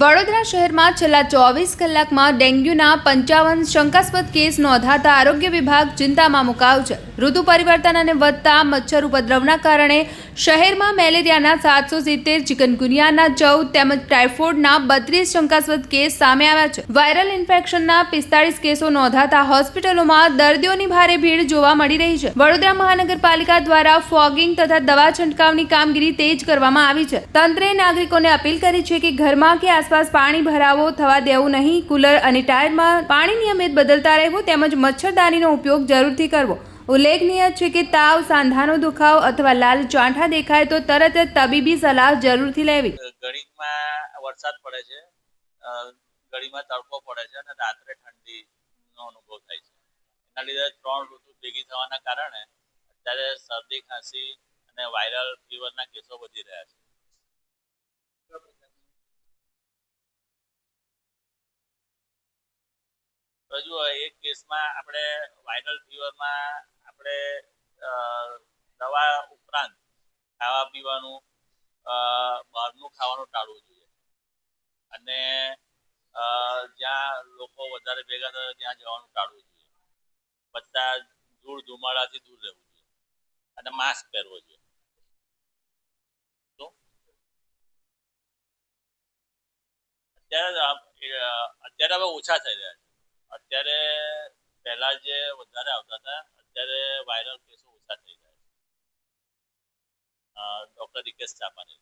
વડોદરા શહેરમાં છેલ્લા ચોવીસ કલાકમાં ડેન્ગ્યુના પંચાવન શંકાસ્પદ કેસ નોંધાતા આરોગ્ય વિભાગ ચિંતામાં મુકાયો છે. ઋતુ પરિવર્તન અને વધતા મચ્છર ઉપદ્રવના કારણે શહેરમાં મેલેરિયાના સાતસો સિત્તેર, ચિકનગુનિયાના ચૌદ તેમજ ટાઇફોઇડના બત્રીસ શંકાસ્પદ કેસ સામે આવ્યા છે. વાયરલ ઇન્ફેક્શનના પિસ્તાળીસ કેસો નોંધાતા હોસ્પિટલોમાં દર્દીઓની ભારે ભીડ જોવા મળી રહી છે. વડોદરા મહાનગરપાલિકા દ્વારા ફોગિંગ તથા દવા છંટકાવની કામગીરી તેજ કરવામાં આવી છે. તંત્રે નાગરિકોને અપીલ કરી છે કે ઘરમાં કે આસપાસ પાણી ભરાવો, થવા દેવું નહીં. કુલર અને ટાયરમાં પાણી નિયમિત બદલતા રહેવું તેમજ મચ્છરદાનીનો ઉપયોગ જરૂરથી કરવો. ઉલ્લેખનીય છે કે તાવ, સાંધાનો દુખાવો અથવા લાલ ચાંઠા દેખાય તો તરત જ તબીબી સલાહ જરૂરથી લેવી. ઘડીમાં વરસાદ પડે છે. ગળીમાં તડકો પડે છે અને રાત્રે ઠંડીનો અનુભવ થાય છે. એના લીધે ત્રણ ઋતુ ભેગી થવાના કારણે અત્યારે શરદી, ખાંસી અને વાયરલ ફીવરના કેસો વધી રહ્યા છે. જુઓ એક કેસમાં આપણે વાયરલ ફીવરમાં આપણે દવા ઉપરાંત ખાવા પીવાનું બહારનું ખાવાનું ટાળવું જોઈએ. અને જ્યાં લોકો વધારે ભેગા થયા ત્યાં જવાનું ટાળવું જોઈએ. બધા ધૂળ ધુમાડાથી દૂર રહેવું જોઈએ. અને માસ્ક પહેરવો જોઈએ. અત્યારે અત્યારે હવે ઓછા થઈ રહ્યા છે. અત્યારે પહેલા જે વધારે આવતા હતા, અત્યારે વાયરલ કેસો ઓછા થઈ ગયા ડોક્ટર રિકેશ ચાપાની